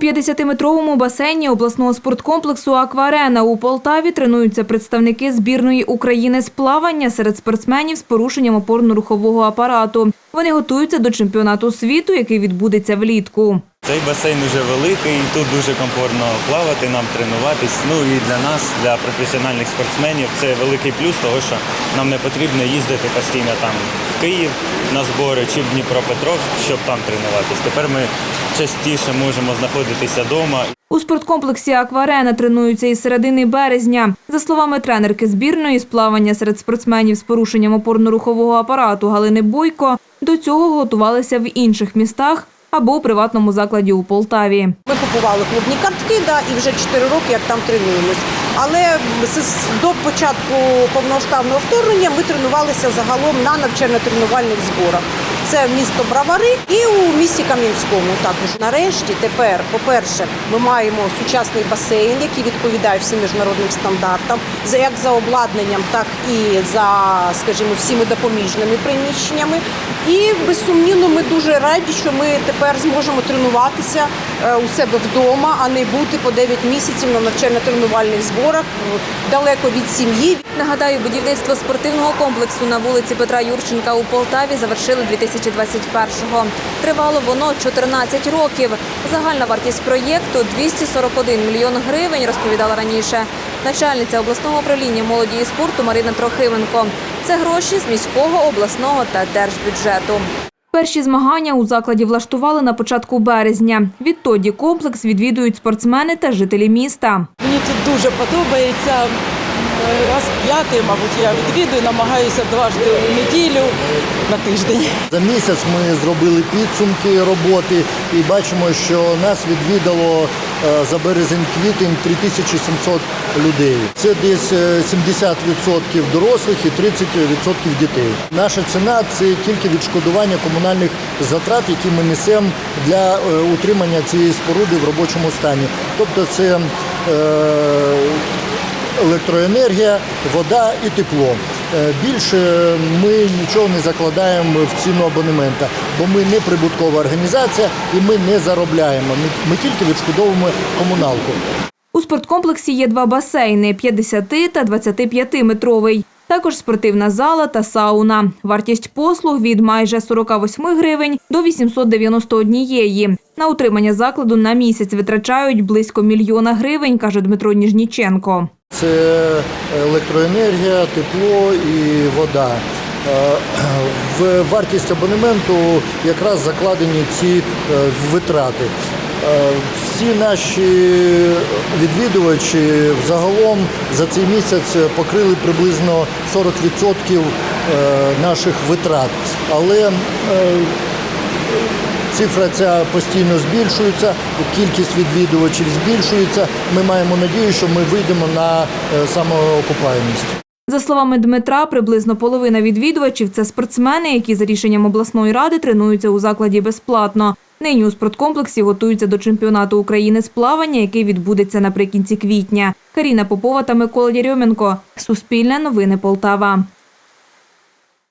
50-метровому басейні обласного спорткомплексу Акварена у Полтаві тренуються представники збірної України з плавання серед спортсменів з порушенням опорно-рухового апарату. Вони готуються до чемпіонату світу, який відбудеться влітку. Цей басейн дуже великий, тут дуже комфортно плавати, нам тренуватись. Ну і для нас, для професіональних спортсменів, це великий плюс, того що нам не потрібно їздити постійно там в Київ на збори чи в Дніпропетровськ, щоб там тренуватись. Тепер ми частіше можемо знаходитися вдома. У спорткомплексі Акварена тренуються із середини березня. За словами тренерки збірної з плавання серед спортсменів з порушенням опорно-рухового апарату Галини Бойко, до цього готувалися в інших містах або у приватному закладі у Полтаві. Ми купували клубні картки, да, і вже 4 роки як там тренуємось. Але до початку повноштабного вторгнення ми тренувалися загалом на навчально-тренувальних зборах. Це місто Бравари і у місті Кам'янському також. Нарешті тепер, по-перше, ми маємо сучасний басейн, який відповідає всім міжнародним стандартам, за як за обладнанням, так і за, скажімо, всіми допоміжними приміщеннями. І безсумнівно, ми дуже раді, що ми тепер зможемо тренуватися у себе вдома, а не бути по 9 місяців на навчально-тренувальних зборах е, далеко від сім'ї. Нагадаю, будівництво спортивного комплексу на вулиці Петра Юрченка у Полтаві завершили 2021-го. Тривало воно 14 років. Загальна вартість проєкту 241 мільйон гривень, розповідала раніше. Начальниця обласного управління молоді і спорту Марина Трохименко. Це гроші з міського, обласного та держбюджету. Перші змагання у закладі влаштували на початку березня. Відтоді комплекс відвідують спортсмени та жителі міста. Мені тут дуже подобається. Е, Раз п'ятий, мабуть, я відвідую, намагаюся дважди у неділю на тиждень. За місяць ми зробили підсумки роботи і бачимо, що нас відвідало за березень-квітень 3700 людей. Це десь е, 70% дорослих і 30% дітей. Наша ціна це тільки відшкодування комунальних затрат, які ми несемо для е, утримання цієї споруди в робочому стані. Тобто це е, електроенергія, вода і тепло. Е, Більше ми нічого не закладаємо в ціну абонемента, бо ми не прибуткова організація і ми не заробляємо. Ми, тільки відшкодовуємо комуналку. У спорткомплексі є два басейни – 50 та 25-метровий. Також спортивна зала та сауна. Вартість послуг від майже 48 гривень до 891. На утримання закладу на місяць витрачають близько мільйона гривень, каже Дмитро Ніжніченко. Це електроенергія, тепло і вода. Е, В вартість абонементу якраз закладені ці е, витрати. Е, Всі наші відвідувачі загалом за цей місяць покрили приблизно 40% е, наших витрат. Але е, Цифра ця постійно збільшується, кількість відвідувачів збільшується. Ми маємо надію, що ми вийдемо на е, самоокупаємість. За словами Дмитра, приблизно половина відвідувачів – це спортсмени, які за рішенням обласної ради тренуються у закладі безплатно. Нині у спорткомплексі готуються до чемпіонату України з плавання, який відбудеться наприкінці квітня. Каріна Попова та Микола Дєрьоменко. Суспільне новини Полтава.